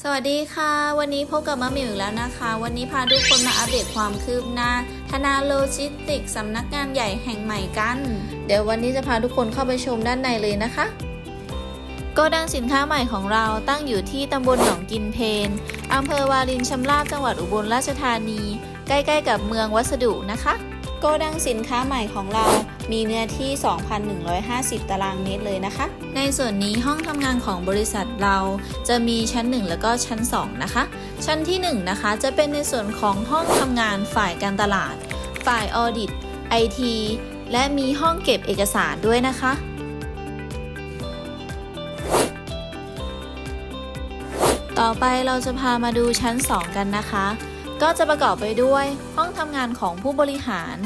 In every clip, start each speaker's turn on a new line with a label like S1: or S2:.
S1: สวัสดีค่ะ วันนี้พบกับมะมิวอีกแล้วนะคะ วันนี้พาทุกคนมาอัปเดตความคืบหน้า ธนาโลจิสติกส์สำนักงานใหญ่แห่งใหม่กัน เดี๋ยววันนี้จะพาทุกคนเข้าไปชมด้านในเลยนะคะโกดังสินค้าใหม่ของเราตั้งอยู่ที่ตำบลหนองกินเพนอำเภอวารินชำราบจังหวัดอุบลราชธานี ใกล้ ๆ กับเมืองวัสดุนะคะ โกดังสินค้าใหม่ของเรา มีเนื้อที่ 2,150 ตารางเมตรเลยนะคะ ในส่วนนี้ห้องทำงานของบริษัทเราจะมีชั้น 1 แล้วก็ชั้น 2 นะคะ ชั้นที่ 1 นะคะ จะเป็นในส่วนของห้องทำงานฝ่ายการตลาด ฝ่ายออดิตไอทีและมีห้องเก็บเอกสารด้วยนะคะต่อไปเราจะพามาดูชั้น 2 กันนะคะ ก็จะประกอบไปด้วยห้องทำงานของผู้บริหาร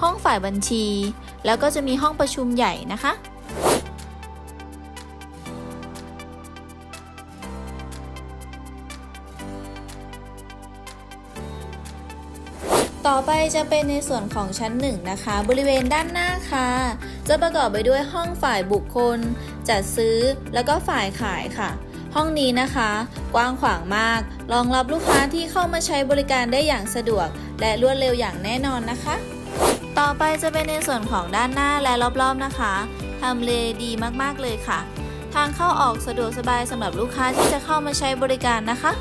S1: ห้องฝ่ายบัญชี แล้วก็จะมีห้องประชุมใหญ่นะคะ ต่อไปจะเป็นในส่วนของชั้นหนึ่งนะคะ บริเวณด้านหน้าค่ะ จะประกอบไปด้วยห้องฝ่ายบุคคล จัดซื้อ แล้วก็ฝ่ายขายค่ะ ห้องนี้นะคะ กว้างขวางมาก รองรับลูกค้าที่เข้ามาใช้บริการได้อย่างสะดวก และรวดเร็วอย่างแน่นอนนะคะ ต่อไปจะเป็นในส่วนของด้านหน้าและรอบๆนะคะทำเลดีมากๆเลยค่ะ ทางเข้าออกสะดวกสบายสำหรับลูกค้าที่จะเข้ามาใช้บริการนะคะ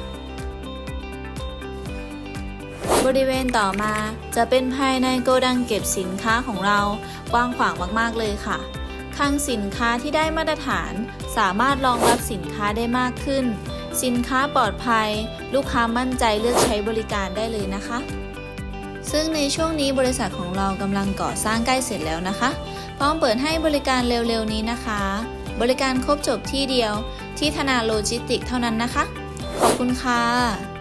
S1: บริเวณต่อมาจะเป็นภายในโกดังเก็บสินค้าของเรา กว้างขวางมากๆเลยค่ะ คลังสินค้าที่ได้มาตรฐาน สามารถรองรับสินค้าได้มากขึ้น สินค้าปลอดภัย ลูกค้ามั่นใจเลือกใช้บริการได้เลยนะคะ ซึ่งในช่วงนี้บริษัทของเรากำลังก่อสร้างใกล้เสร็จแล้วนะคะ พร้อมเปิดให้บริการเร็วๆนี้นะคะ บริการครบจบที่เดียว ที่ธนาโลจิสติกเท่านั้นนะคะ ขอบคุณค่ะ